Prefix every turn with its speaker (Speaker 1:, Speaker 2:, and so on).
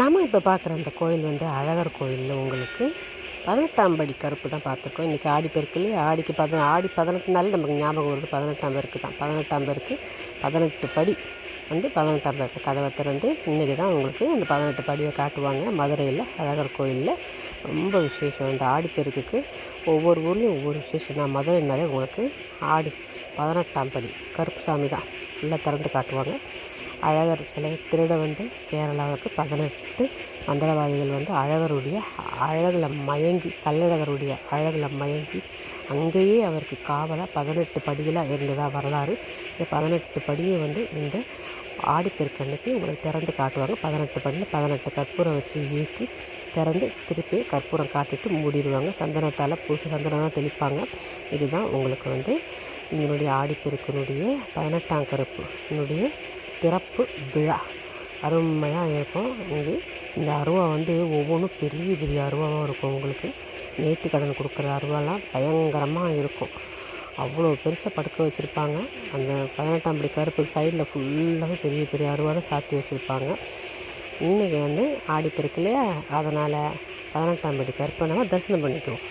Speaker 1: நாம் இப்போ பார்க்குற அந்த கோயில் வந்து அழகர் கோயிலில் உங்களுக்கு பதினெட்டாம் படி கருப்பு தான் பார்த்துருக்கோம் இன்றைக்கி ஆடி பெருக்குலேயே ஆடிக்கு பத ஆடி பதினெட்டு நாள் நமக்கு ஞாபகம் வருது. பதினெட்டாம் பேருக்கு தான். பதினெட்டாம் பேருக்கு பதினெட்டு படி வந்து பதினெட்டாம் பேருக்கு கதவை திறந்து இன்றைக்கி தான் உங்களுக்கு அந்த பதினெட்டு படியை காட்டுவாங்க. மதுரையில் அழகர் கோயிலில். ரொம்ப விசேஷம். இந்த ஆடிப்பெருக்குக்கு ஒவ்வொரு ஊர்லேயும் ஒவ்வொரு விசேஷம். தான் மதுரைனாலே உங்களுக்கு ஆடி பதினெட்டாம் படி கருப்பு சாமி தான் ஃபுல்லாக திறந்து காட்டுவாங்க. அழகர் சிலை திருட வந்து கேரளாவுக்கு பதினெட்டு மந்திரவாதிகள் வந்து அழகருடைய அழகில் மயங்கி கள்ளழகருடைய அழகில் மயங்கி அங்கேயே அவருக்கு காவலாக பதினெட்டு படிகளாக இருந்ததாக வரலாறு. இந்த பதினெட்டு படியை வந்து இந்த ஆடிப்பெருக்கன்னைக்கு உங்களுக்கு திறந்து காட்டுவாங்க. பதினெட்டு படியில் பதினெட்டு கற்பூரம் வச்சு ஏற்றி திறந்து திருப்பி கற்பூரம் காட்டிட்டு மூடிடுவாங்க. சந்தனத்தால் பூசி சந்தனம் தெளிப்பாங்க. இதுதான் உங்களுக்கு வந்து இதனுடைய ஆடிப்பெருக்கினுடைய பதினெட்டாம் கருப்பு என்னுடைய திறப்பு விழா. அருமையாக இருக்கும். இது இந்த அருவா வந்து ஒவ்வொன்றும் பெரிய பெரிய அருவாவாக இருக்கும் உங்களுக்கு. நேர்த்தி கடன் கொடுக்குற அருவாலாம் பயங்கரமாக இருக்கும். அவ்வளோ பெருசாக படுக்க வச்சுருப்பாங்க. அந்த பதினெட்டாம் படி கருப்பு சைடில் ஃபுல்லாகவே பெரிய பெரிய அருவாக சாத்தி வச்சுருப்பாங்க. இன்றைக்கி வந்து ஆடிப்பெருக்கு இல்லையா? அதனால் பதினெட்டாம் படி கருப்பை நம்ம தரிசனம் பண்ணிக்குவோம்.